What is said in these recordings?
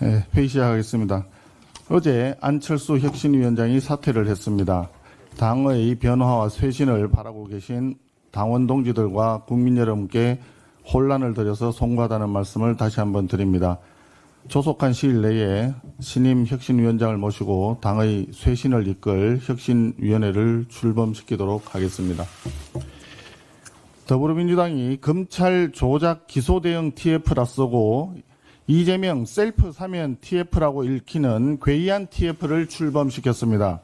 네, 회의 시작하겠습니다. 어제 안철수 혁신위원장이 사퇴를 했습니다. 당의 변화와 쇄신을 바라고 계신 당원 동지들과 국민 여러분께 혼란을 드려서 송구하다는 말씀을 다시 한번 드립니다. 조속한 시일 내에 신임 혁신위원장을 모시고 당의 쇄신을 이끌 혁신위원회를 출범시키도록 하겠습니다. 더불어민주당이 검찰 조작 기소 대응 TF라 쓰고 이재명 셀프 사면 TF라고 읽히는 괴이한 TF를 출범시켰습니다.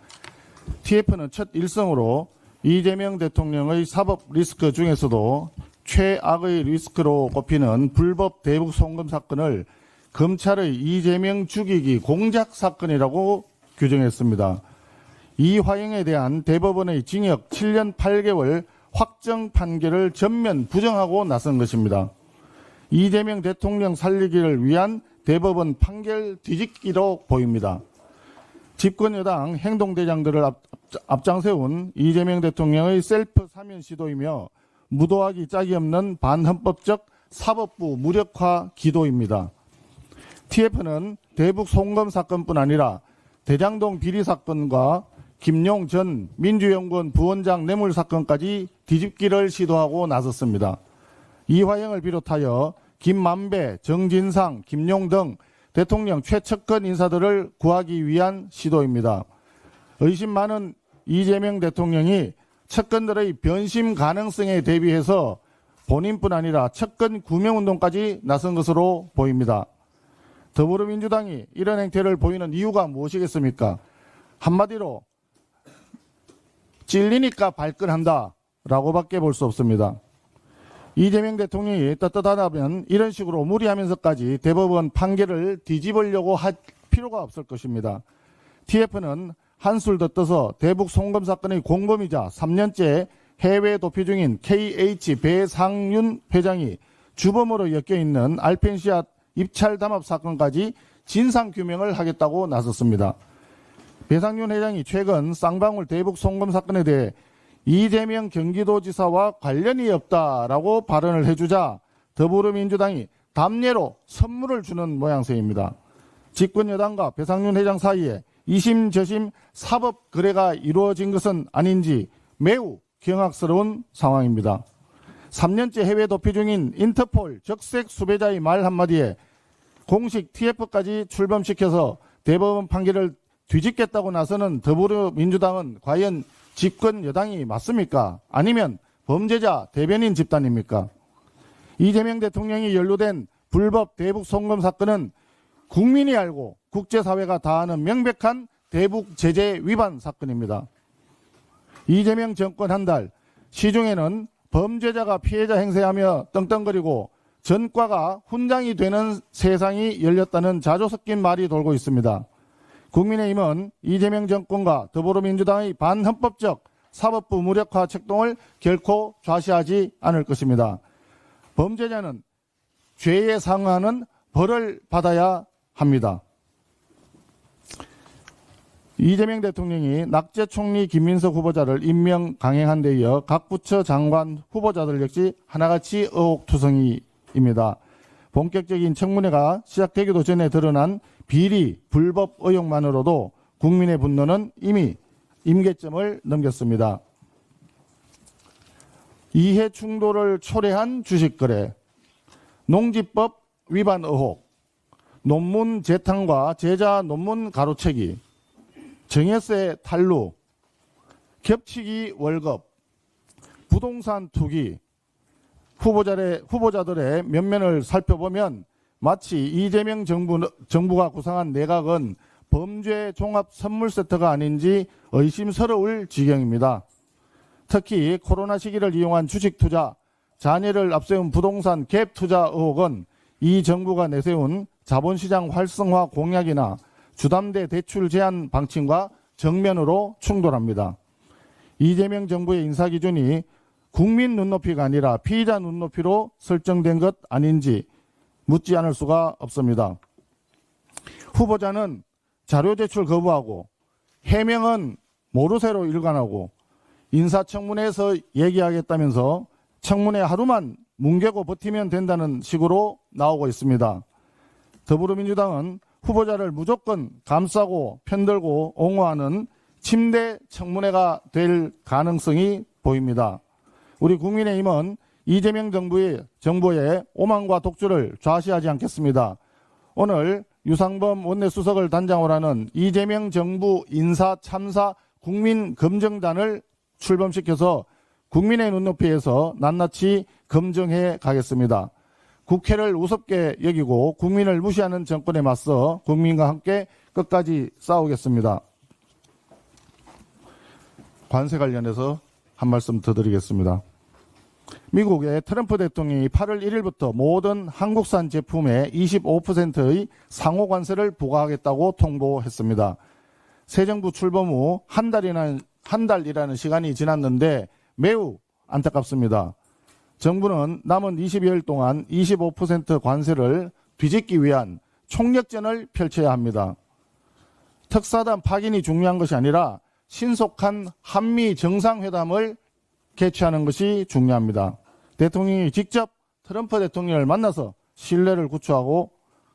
TF는 첫 일성으로 이재명 대통령의 사법 리스크 중에서도 최악의 리스크로 꼽히는 불법 대북 송금 사건을 검찰의 이재명 죽이기 공작 사건이라고 규정했습니다. 이 화형에 대한 대법원의 징역 7년 8개월 확정 판결을 전면 부정하고 나선 것입니다. 이재명 대통령 살리기를 위한 대법원 판결 뒤집기로 보입니다. 집권 여당 행동대장들을 앞, 앞장세운 이재명 대통령의 셀프 사면 시도이며 무도하기 짝이 없는 반헌법적 사법부 무력화 기도입니다. TF는 대북 송금 사건뿐 아니라 대장동 비리 사건과 김용 전 민주연구원 부원장 뇌물 사건까지 뒤집기를 시도하고 나섰습니다. 이화영을 비롯하여 김만배, 정진상, 김용 등 대통령 최측근 인사들을 구하기 위한 시도입니다. 의심 많은 이재명 대통령이 측근들의 변심 가능성에 대비해서 본인뿐 아니라 측근 구명운동까지 나선 것으로 보입니다. 더불어민주당이 이런 행태를 보이는 이유가 무엇이겠습니까? 한마디로 찔리니까 발끈한다 라고밖에 볼 수 없습니다. 이재명 대통령이 떳떳하다면 이런 식으로 무리하면서까지 대법원 판결을 뒤집으려고 할 필요가 없을 것입니다. TF는 한술 더 떠서 대북 송금 사건의 공범이자 3년째 해외 도피 중인 KH 배상윤 회장이 주범으로 엮여 있는 알펜시아 입찰 담합 사건까지 진상 규명을 하겠다고 나섰습니다. 배상윤 회장이 최근 쌍방울 대북 송금 사건에 대해 이재명 경기도지사와 관련이 없다라고 발언을 해주자 더불어민주당이 담례로 선물을 주는 모양새입니다. 집권 여당과 배상윤 회장 사이에 이심 저심 사법 거래가 이루어진 것은 아닌지 매우 경악스러운 상황입니다. 3년째 해외 도피 중인 인터폴 적색 수배자의 말 한마디에 공식 TF까지 출범시켜서 대법원 판결을 뒤집겠다고 나서는 더불어민주당은 과연 집권 여당이 맞습니까? 아니면 범죄자 대변인 집단입니까? 이재명 대통령이 연루된 불법 대북 송금 사건은 국민이 알고 국제사회가 다 아는 명백한 대북 제재 위반 사건입니다. 이재명 정권 한 달 시중에는 범죄자가 피해자 행세하며 떵떵거리고 전과가 훈장이 되는 세상이 열렸다는 자조 섞인 말이 돌고 있습니다. 국민의힘은 이재명 정권과 더불어민주당의 반헌법적 사법부 무력화 책동을 결코 좌시하지 않을 것입니다. 범죄자는 죄에 상응하는 벌을 받아야 합니다. 이재명 대통령이 낙제 총리 김민석 후보자를 임명 강행한 데 이어 각 부처 장관 후보자들 역시 하나같이 의혹투성이입니다. 본격적인 청문회가 시작되기도 전에 드러난 비리, 불법 의혹만으로도 국민의 분노는 이미 임계점을 넘겼습니다. 이해 충돌을 초래한 주식거래, 농지법 위반 의혹, 논문 재탕과 제자 논문 가로채기, 정예세 탈루, 겹치기 월급, 부동산 투기, 후보자의, 후보자들의 면면을 살펴보면 마치 이재명 정부, 정부가 구상한 내각은 범죄 종합 선물 세트가 아닌지 의심스러울 지경입니다. 특히 코로나 시기를 이용한 주식 투자, 자녀를 앞세운 부동산 갭 투자 의혹은 이 정부가 내세운 자본시장 활성화 공약이나 주담대 대출 제한 방침과 정면으로 충돌합니다. 이재명 정부의 인사 기준이 국민 눈높이가 아니라 피의자 눈높이로 설정된 것 아닌지 묻지 않을 수가 없습니다. 후보자는 자료 제출 거부하고 해명은 모르쇠로 일관하고 인사청문회에서 얘기하겠다면서 청문회 하루만 뭉개고 버티면 된다는 식으로 나오고 있습니다. 더불어민주당은 후보자를 무조건 감싸고 편들고 옹호하는 침대 청문회가 될 가능성이 보입니다. 우리 국민의힘은 이재명 정부의 정부의 오만과 독주를 좌시하지 않겠습니다. 오늘 유상범 원내수석을 단장으로 하는 이재명 정부 인사 참사 국민 검증단을 출범시켜서 국민의 눈높이에서 낱낱이 검증해 가겠습니다. 국회를 우습게 여기고 국민을 무시하는 정권에 맞서 국민과 함께 끝까지 싸우겠습니다. 관세 관련해서 한 말씀 더 드리겠습니다. 미국의 트럼프 대통령이 8월 1일부터 모든 한국산 제품에 25%의 상호 관세를 부과하겠다고 통보했습니다. 새 정부 출범 후 한 달이나 한 달이라는 시간이 지났는데 매우 안타깝습니다. 정부는 남은 22일 동안 25% 관세를 뒤집기 위한 총력전을 펼쳐야 합니다. 특사단 파견이 중요한 것이 아니라 신속한 한미 정상회담을 개최하는 것이 중요합니다. 대통령이 직접 트럼프 대통령을 만나서 신뢰를 구축하고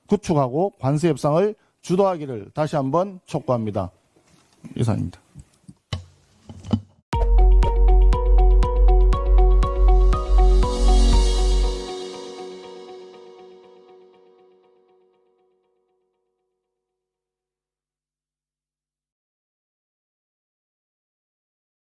구축하고 관세 협상을 주도하기를 다시 한번 촉구합니다. 이상입니다.